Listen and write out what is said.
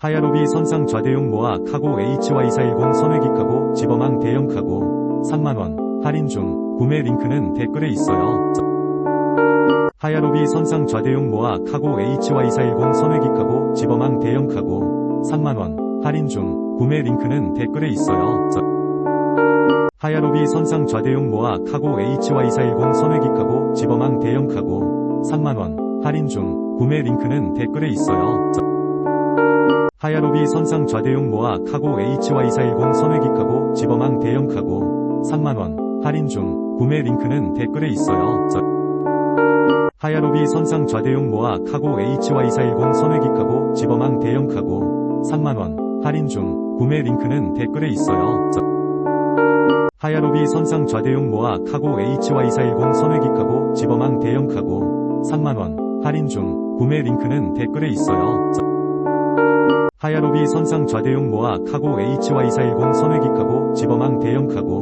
하야로비 선상 좌대용 모아 카고 HY410 선회기 카고 지범항 대형 카고 3만원 할인 중 구매 링크는 댓글에 있어요. 하야로비 선상 좌대용 모아 카고 HY410 선회기 카고 지범항 대형 카고 3만원 할인 중 구매 링크는 댓글에 있어요. 하야로비 선상 좌대용 모아 카고 HY410 선회기 카고 지범항 대형 카고 3만원 할인 중 구매 링크는 댓글에 있어요. 하야로비 선상 좌대용 모아 카고 HY410 선회기 카고 지범항 대형 카고 3만원 할인 중 구매 링크는 댓글에 있어요. 하야로비 선상 좌대용 모아 카고 HY410 선회기 카고 지범항 대형 카고 3만원 할인 중 구매 링크는 댓글에 있어요. 하야로비 선상 좌대용 모아 카고 HY410 선회기 카고 지범항 대형 카고 3만원 할인 중 구매 링크는 댓글에 있어요. 하야로비 선상 좌대용 모아 카고 HY410 선회기 카고 지범항 대형 카고